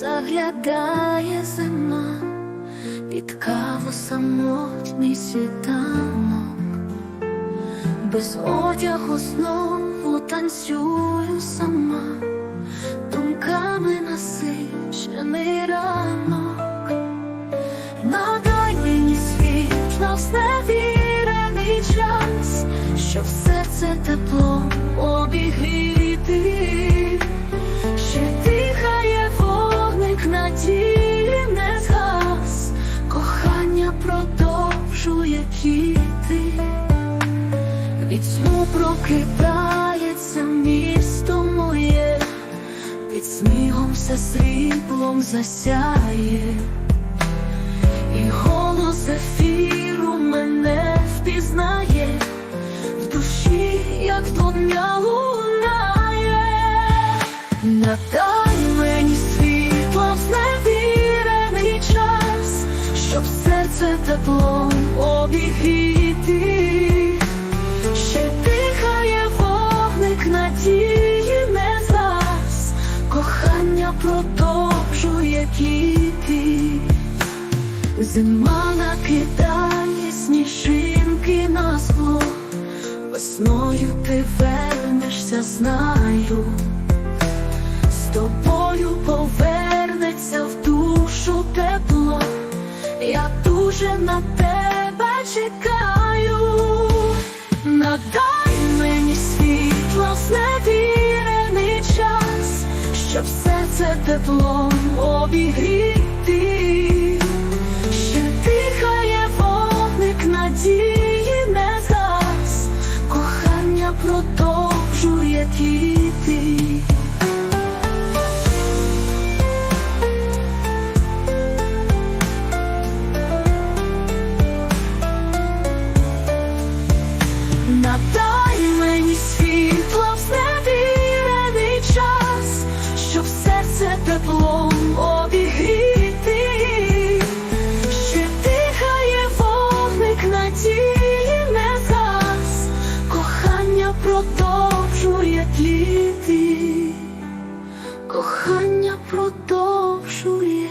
заглядає зима, під каву самотній світанок, без одягу знову танцюю сама, думками насичений ранок, надай мені світло в зневірений час, щоб серце теплом обігріти. Від сну прокидається місто моє, під снігом все сріблом засяє, і голос ефіру мене впізнає, в душі, як дня лунає. Надай мені світло в зневірений час, щоб серце теплом обігріти, квіти, зима накидає сніжинки на скло, весною ти вернешся, знаю. З тобою повернеться в душу тепло, я дуже на тебе чекаю, надай мені світло зневірений час, щоб серце теплом обігріти, ще дихає вогник надії не згас, кохання продовжує квіти. кохання продовжує.